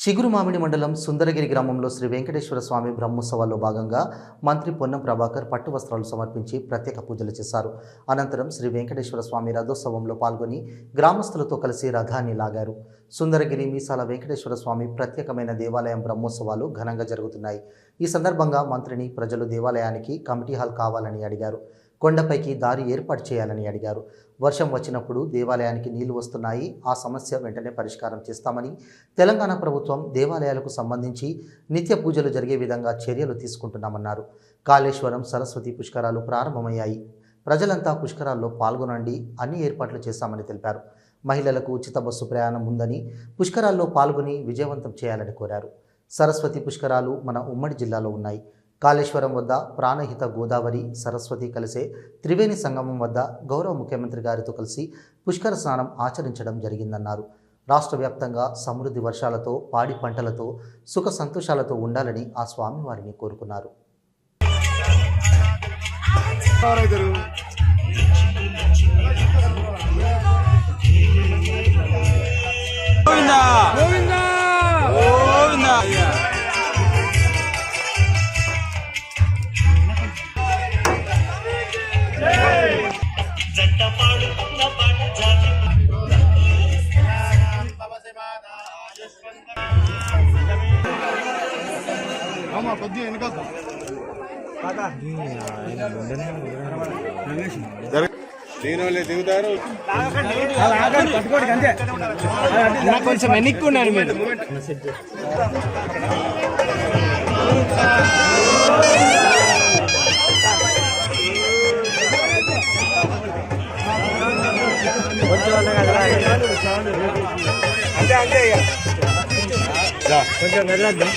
చిగురు మామిడి మండలం సుందరగిరి గ్రామంలో శ్రీ వెంకటేశ్వర స్వామి బ్రహ్మోత్సవాల్లో భాగంగా మంత్రి పొన్నం ప్రభాకర్ పట్టు వస్త్రాలు సమర్పించి ప్రత్యేక పూజలు చేశారు. అనంతరం శ్రీ వెంకటేశ్వర స్వామి రథోత్సవంలో పాల్గొని గ్రామస్తులతో కలిసి రథాన్ని లాగారు. సుందరగిరి మీసాల వెంకటేశ్వర స్వామి ప్రత్యేకమైన దేవాలయం బ్రహ్మోత్సవాలు ఘనంగా జరుగుతున్నాయి. ఈ సందర్భంగా మంత్రిని ప్రజలు దేవాలయానికి కమిటీ హాల్ కావాలని అడిగారు. కొండపైకి దారి ఏర్పాటు చేయాలని అడిగారు. వర్షం వచ్చినప్పుడు దేవాలయానికి నీళ్ళు వస్తున్నాయి. ఆ సమస్య వెంటనే పరిష్కారం చేస్తామని తెలంగాణ ప్రభుత్వం దేవాలయాలకు సంబంధించి నిత్య పూజలు జరిగే విధంగా చర్యలు తీసుకుంటున్నామన్నారు. కాళేశ్వరం సరస్వతి పుష్కరాలు ప్రారంభమయ్యాయి. ప్రజలంతా పుష్కరాల్లో పాల్గొనండి అన్ని ఏర్పాట్లు చేశామని తెలిపారు. మహిళలకు ఉచిత బస్సు ప్రయాణం ఉందని పుష్కరాల్లో పాల్గొని విజయవంతం చేయాలని కోరారు. సరస్వతి పుష్కరాలు మన ఉమ్మడి జిల్లాలో ఉన్నాయి. కాళేశ్వరం వద్ద ప్రాణహిత గోదావరి సరస్వతి కలిసే త్రివేణి సంగమం వద్ద గౌరవ ముఖ్యమంత్రి గారితో కలిసి పుష్కర స్నానం ఆచరించడం జరిగిందన్నారు. రాష్ట్ర వ్యాప్తంగా సమృద్ధి వర్షాలతో పాడి పంటలతో సుఖ సంతోషాలతో ఉండాలని ఆ స్వామివారిని కోరుకున్నారు. గోవిందా గోవిందా! కొద్దిగా వెనుక దీని వాళ్ళే దిగుతారు. కొంచెం వెనక్కి ఉండండి మీరు ఇక కొంచెం వెళ్ళద్దాం